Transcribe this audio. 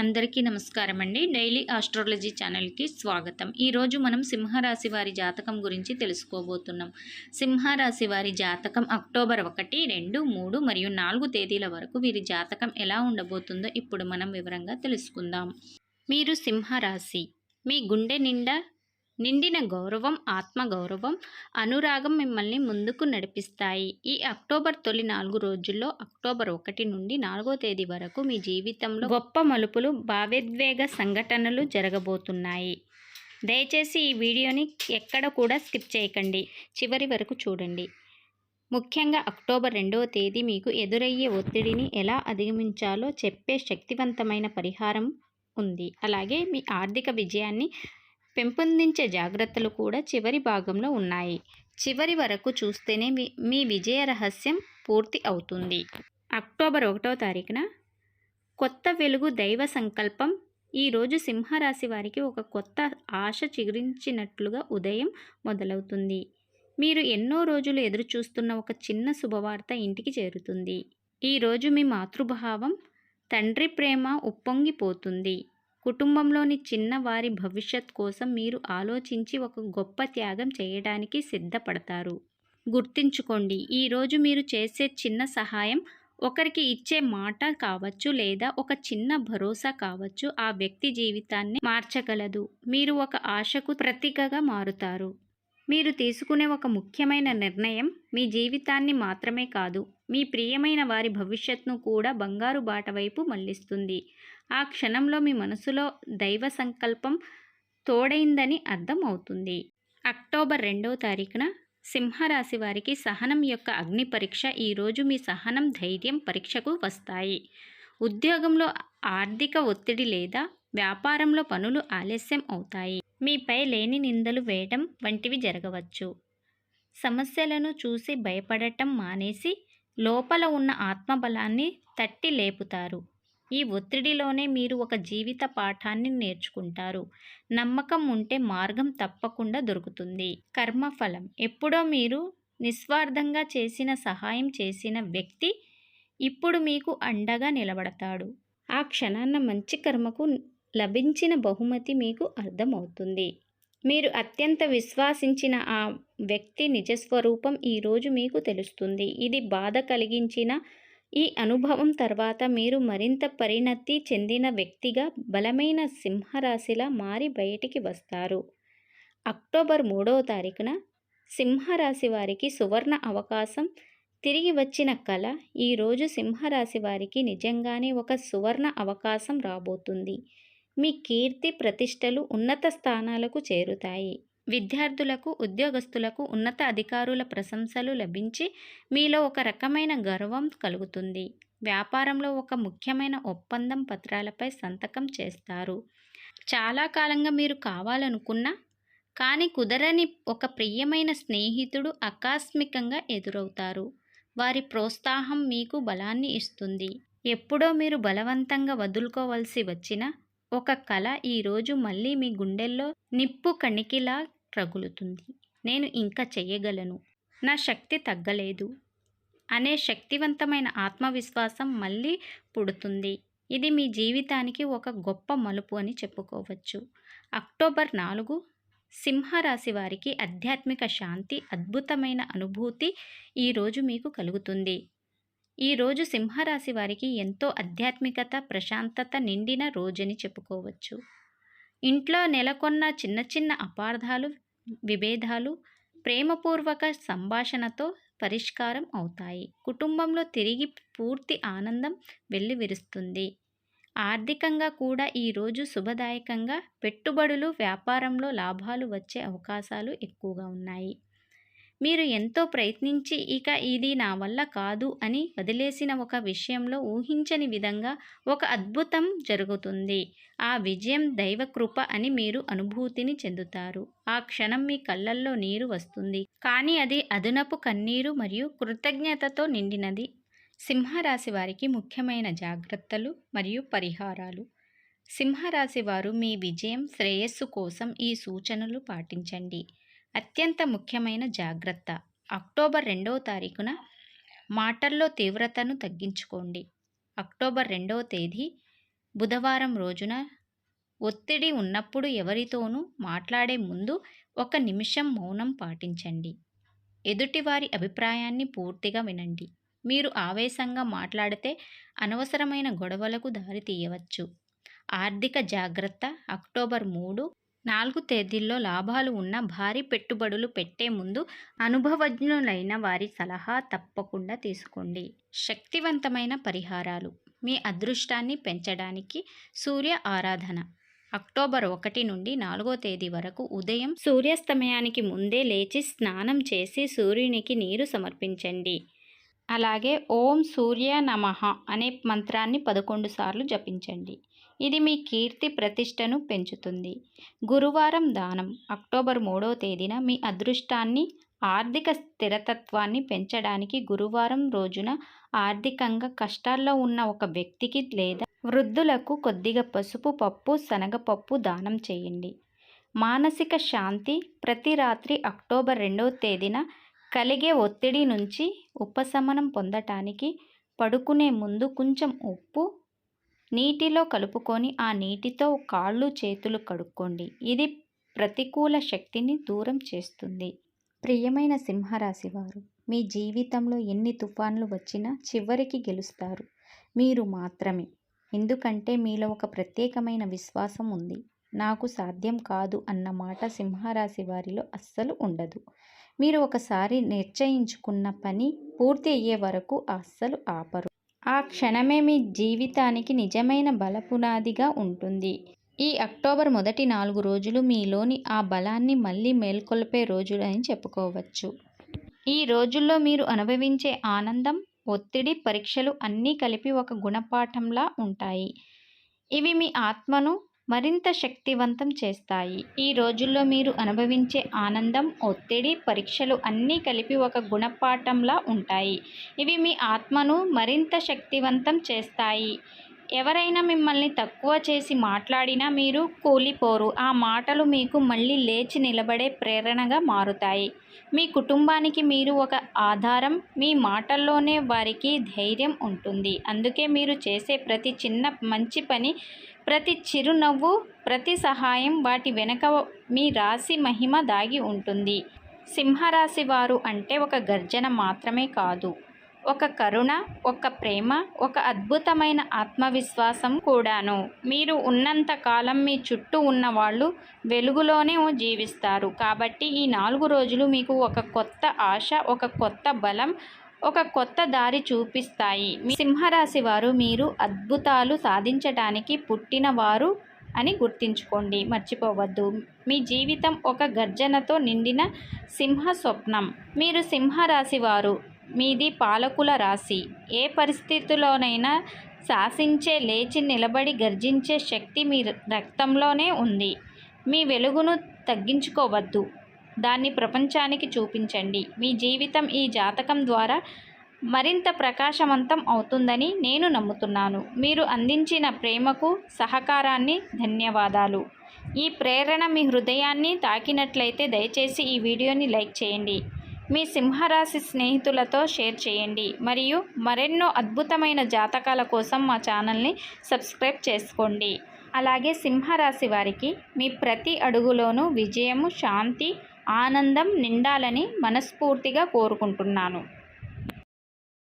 అందరికీ నమస్కారం అండి డైలీ ఆస్ట్రాలజీ ఛానల్కి స్వాగతం. ఈరోజు మనం సింహరాశి వారి జాతకం గురించి తెలుసుకోబోతున్నాం. సింహరాశి వారి జాతకం అక్టోబర్ ఒకటి రెండు మూడు మరియు నాలుగు తేదీల వరకు వీరి జాతకం ఎలా ఉండబోతుందో ఇప్పుడు మనం వివరంగా తెలుసుకుందాం. మీరు సింహరాశి. మీ గుండె నిండా నిండిన గౌరవం ఆత్మగౌరవం అనురాగం మిమ్మల్ని ముందుకు నడిపిస్తాయి. ఈ అక్టోబర్ తొలి నాలుగు రోజుల్లో అక్టోబర్ ఒకటి నుండి నాలుగో తేదీ వరకు మీ జీవితంలో గొప్ప మలుపులు భావోద్వేగ సంఘటనలు జరగబోతున్నాయి. దయచేసి ఈ వీడియోని ఎక్కడ కూడా స్కిప్ చేయకండి. చివరి వరకు చూడండి. ముఖ్యంగా అక్టోబర్ రెండవ తేదీ మీకు ఎదురయ్యే ఒత్తిడిని ఎలా అధిగమించాలో చెప్పే శక్తివంతమైన పరిహారం ఉంది. అలాగే మీ ఆర్థిక విజయాన్ని పెంపొందించే జాగ్రత్తలు కూడా చివరి భాగంలో ఉన్నాయి. చివరి వరకు చూస్తేనే మీ మీ విజయ రహస్యం పూర్తి అవుతుంది. అక్టోబర్ ఒకటో తారీఖున కొత్త వెలుగు దైవ సంకల్పం. ఈరోజు సింహరాశి వారికి ఒక కొత్త ఆశ చిగురించినట్లుగా ఉదయం మొదలవుతుంది. మీరు ఎన్నో రోజులు ఎదురు చూస్తున్న ఒక చిన్న శుభవార్త ఇంటికి చేరుతుంది. ఈరోజు మీ మాతృభావం తండ్రి ప్రేమ ఉప్పొంగిపోతుంది. కుటుంబంలోని చిన్న వారి భవిష్యత్ కోసం మీరు ఆలోచించి ఒక గొప్ప త్యాగం చేయడానికి సిద్ధపడతారు. గుర్తించుకోండి ఈరోజు మీరు చేసే చిన్న సహాయం ఒకరికి ఇచ్చే మాట కావచ్చు లేదా ఒక చిన్న భరోసా కావచ్చు ఆ వ్యక్తి జీవితాన్ని మార్చగలదు. మీరు ఒక ఆశకు ప్రతీకగా మారుతారు. మీరు తీసుకునే ఒక ముఖ్యమైన నిర్ణయం మీ జీవితాన్ని మాత్రమే కాదు మీ ప్రియమైన వారి భవిష్యత్తును కూడా బంగారు బాట వైపు మళ్ళిస్తుంది ఆ క్షణంలో మీ మనసులో దైవ సంకల్పం తోడైందని అర్థం అవుతుంది. అక్టోబర్ రెండవ తారీఖున సింహరాశి వారికి సహనం యొక్క అగ్ని పరీక్ష ఈరోజు మీ సహనం ధైర్యం పరీక్షకు వస్తాయి. ఉద్యోగంలో ఆర్థిక ఒత్తిడి లేదా వ్యాపారంలో పనులు ఆలస్యం అవుతాయి. మీపై లేని నిందలు వేయటం వంటివి జరగవచ్చు. సమస్యలను చూసి భయపడటం మానేసి లోపల ఉన్న ఆత్మబలాన్ని తట్టి లేపుతారు. ఈ ఒత్తిడిలోనే మీరు ఒక జీవిత పాఠాన్ని నేర్చుకుంటారు. నమ్మకం ఉంటే మార్గం తప్పకుండా దొరుకుతుంది. కర్మఫలం. ఎప్పుడో మీరు నిస్వార్థంగా చేసిన సహాయం చేసిన వ్యక్తి ఇప్పుడు మీకు అండగా నిలబడతాడు. ఆ క్షణాన్న మంచి కర్మకు లభించిన బహుమతి మీకు అర్థమవుతుంది. మీరు అత్యంత విశ్వాసించిన ఆ వ్యక్తి నిజస్వరూపం ఈరోజు మీకు తెలుస్తుంది. ఇది బాధ కలిగించిన ఈ అనుభవం తర్వాత మీరు మరింత పరిణతి చెందిన వ్యక్తిగా బలమైన సింహరాశిలా మారి బయటికి వస్తారు. అక్టోబర్ మూడవ తారీఖున సింహరాశి వారికి సువర్ణ అవకాశం. తిరిగి వచ్చిన కళ ఈరోజు సింహరాశి వారికి నిజంగానే ఒక సువర్ణ అవకాశం రాబోతుంది. మీ కీర్తి ప్రతిష్టలు ఉన్నత స్థానాలకు చేరుతాయి. విద్యార్థులకు ఉద్యోగస్తులకు ఉన్నత అధికారుల ప్రశంసలు లభించి మీలో ఒక రకమైన గర్వం కలుగుతుంది. వ్యాపారంలో ఒక ముఖ్యమైన ఒప్పందం పత్రాలపై సంతకం చేస్తారు. చాలా కాలంగా మీరు కావాలనుకున్న కానీ కుదరని ఒక ప్రియమైన స్నేహితుడు ఆకస్మికంగా ఎదురవుతారు. వారి ప్రోత్సాహం మీకు బలాన్ని ఇస్తుంది. ఎప్పుడో మీరు బలవంతంగా వదులుకోవలసి వచ్చిన ఒక కళ ఈరోజు మళ్ళీ మీ గుండెల్లో నిప్పు కణికిలా రగులుతుంది. నేను ఇంకా చెయ్యగలను. నా శక్తి తగ్గలేదు. అనే శక్తివంతమైన ఆత్మవిశ్వాసం మళ్ళీ పుడుతుంది. ఇది మీ జీవితానికి ఒక గొప్ప మలుపు అని చెప్పుకోవచ్చు. అక్టోబర్ నాలుగు సింహరాశి వారికి ఆధ్యాత్మిక శాంతి అద్భుతమైన అనుభూతి ఈరోజు మీకు కలుగుతుంది. ఈరోజు సింహరాశి వారికి ఎంతో ఆధ్యాత్మికత ప్రశాంతత నిండిన రోజని చెప్పుకోవచ్చు. ఇంట్లో నెలకొన్న చిన్న చిన్న అపార్థాలు విభేదాలు ప్రేమపూర్వక సంభాషణతో పరిష్కారం అవుతాయి. కుటుంబంలో తిరిగి పూర్తి ఆనందం వెల్లివిరుస్తుంది. ఆర్థికంగా కూడా ఈరోజు శుభదాయకంగా పెట్టుబడులు వ్యాపారంలో లాభాలు వచ్చే అవకాశాలు ఎక్కువగా ఉన్నాయి. మీరు ఎంతో ప్రయత్నించి ఇక ఇది నా వల్ల కాదు అని వదిలేసిన ఒక విషయంలో ఊహించని విధంగా ఒక అద్భుతం జరుగుతుంది. ఆ విజయం దైవకృప అని మీరు అనుభూతిని చెందుతారు. ఆ క్షణం మీ కళ్ళల్లో నీరు వస్తుంది. కానీ అది అదునపు కన్నీరు మరియు కృతజ్ఞతతో నిండినది. సింహరాశి వారికి ముఖ్యమైన జాగ్రత్తలు మరియు పరిహారాలు. సింహరాశి వారు మీ విజయం శ్రేయస్సు కోసం ఈ సూచనలు పాటించండి. అత్యంత ముఖ్యమైన జాగ్రత్త. అక్టోబర్ రెండవ తారీఖున మాటల్లో తీవ్రతను తగ్గించుకోండి. అక్టోబర్ రెండవ తేదీ బుధవారం రోజున ఒత్తిడి ఉన్నప్పుడు ఎవరితోనూ మాట్లాడే ముందు ఒక నిమిషం మౌనం పాటించండి. ఎదుటివారి అభిప్రాయాన్ని పూర్తిగా వినండి. మీరు ఆవేశంగా మాట్లాడితే అనవసరమైన గొడవలకు దారి తీయవచ్చు ఆర్థిక జాగ్రత్త అక్టోబర్ మూడు నాలుగు తేదీల్లో లాభాలు ఉన్న భారీ పెట్టుబడులు పెట్టే ముందు అనుభవజ్ఞులైన వారి సలహా తప్పకుండా తీసుకోండి. శక్తివంతమైన పరిహారాలు. మీ అదృష్టాన్ని పెంచడానికి సూర్య ఆరాధన. అక్టోబర్ ఒకటి నుండి నాలుగో తేదీ వరకు ఉదయం సూర్యాస్తమయానికి ముందే లేచి స్నానం చేసి సూర్యునికి నీరు సమర్పించండి. అలాగే ఓం సూర్య నమః అనే మంత్రాన్ని పదకొండు సార్లు జపించండి. ఇది మీ కీర్తి ప్రతిష్టను పెంచుతుంది. గురువారం దానం. అక్టోబర్ మూడో తేదీన మీ అదృష్టాన్ని ఆర్థిక స్థిరతత్వాన్ని పెంచడానికి గురువారం రోజున ఆర్థికంగా కష్టాల్లో ఉన్న ఒక వ్యక్తికి లేదా వృద్ధులకు కొద్దిగా పసుపు పప్పు శనగపప్పు దానం చేయండి. మానసిక శాంతి. ప్రతి రాత్రి అక్టోబర్ రెండవ తేదీన కలిగే ఒత్తిడి నుంచి ఉపశమనం పొందటానికి పడుకునే ముందు కొంచెం ఉప్పు నీటిలో కలుపుకొని ఆ నీటితో కాళ్ళు చేతులు కడుక్కోండి. ఇది ప్రతికూల శక్తిని దూరం చేస్తుంది. ప్రియమైన సింహరాశి వారు మీ జీవితంలో ఎన్ని తుఫాన్లు వచ్చినా చివరికి గెలుస్తారు. మీరు మాత్రమే. ఎందుకంటే మీలో ఒక ప్రత్యేకమైన విశ్వాసం ఉంది. నాకు సాధ్యం కాదు అన్న మాట సింహరాశి వారిలో అస్సలు ఉండదు. మీరు ఒకసారి నిశ్చయించుకున్న పని పూర్తి అయ్యే వరకు అస్సలు ఆపరు. ఆ క్షణమే మీ జీవితానికి నిజమైన బలపునాదిగా ఉంటుంది. ఈ అక్టోబర్ మొదటి నాలుగు రోజులు మీలోని ఆ బలాన్ని మళ్ళీ మేల్కొల్పే రోజులు అని చెప్పుకోవచ్చు. ఈ రోజుల్లో మీరు అనుభవించే ఆనందం ఒత్తిడి పరీక్షలు అన్నీ కలిపి ఒక గుణపాఠంలా ఉంటాయి. ఇవి మీ ఆత్మను మరింత శక్తివంతం చేస్తాయి. ఈ రోజుల్లో మీరు అనుభవించే ఆనందం ఒత్తిడి పరీక్షలు అన్నీ కలిపి ఒక గుణపాఠంలా ఉంటాయి. ఇవి మీ ఆత్మను మరింత శక్తివంతం చేస్తాయి. ఎవరైనా మిమ్మల్ని తక్కువ చేసి మాట్లాడినా మీరు కూలిపోరు. ఆ మాటలు మీకు మళ్ళీ లేచి నిలబడే ప్రేరణగా మారుతాయి. మీ కుటుంబానికి మీరు ఒక ఆధారం మీ మాటల్లోనే వారికి ధైర్యం ఉంటుంది. అందుకే మీరు చేసే ప్రతి చిన్న మంచి పని ప్రతి చిరునవ్వు ప్రతి సహాయం వాటి వెనక మీ రాశి మహిమ దాగి ఉంటుంది. సింహరాశి వారు అంటే ఒక గర్జన మాత్రమే కాదు. ఒక కరుణ ఒక ప్రేమ ఒక అద్భుతమైన ఆత్మవిశ్వాసం కూడాను. మీరు ఉన్నంత కాలం మీ చుట్టూ ఉన్న వాళ్ళు వెలుగులోనే జీవిస్తారు. కాబట్టి ఈ నాలుగు రోజులు మీకు ఒక కొత్త ఆశ ఒక కొత్త బలం ఒక కొత్త దారి చూపిస్తాయి. మీ సింహరాశి వారు మీరు అద్భుతాలు సాధించటానికి పుట్టినవారు అని గుర్తుంచుకోండి. మర్చిపోవద్దు. మీ జీవితం ఒక గర్జనతో నిండిన సింహ స్వప్నం మీరు సింహరాశి వారు. మీది పాలకుల రాశి. ఏ పరిస్థితిలోనైనా శాసించే లేచి నిలబడి గర్జించే శక్తి మీ రక్తంలోనే ఉంది. మీ వెలుగును తగ్గించుకోవద్దు. దాన్ని ప్రపంచానికి చూపించండి. మీ జీవితం ఈ జాతకం ద్వారా మరింత ప్రకాశవంతం అవుతుందని నేను నమ్ముతున్నాను. మీరు అందించిన ప్రేమకు సహకారాన్ని ధన్యవాదాలు. ఈ ప్రేరణ మీ హృదయాన్ని తాకినట్లయితే దయచేసి ఈ వీడియోని లైక్ చేయండి. మీ సింహరాశి స్నేహితులతో షేర్ చేయండి. మరియు మరెన్నో అద్భుతమైన జాతకాల కోసం మా ఛానల్ని సబ్స్క్రైబ్ చేసుకోండి. అలాగే సింహరాశి వారికి మీ ప్రతి అడుగులోనూ విజయము శాంతి ఆనందం నిండాలని మనస్ఫూర్తిగా కోరుకుంటున్నాను.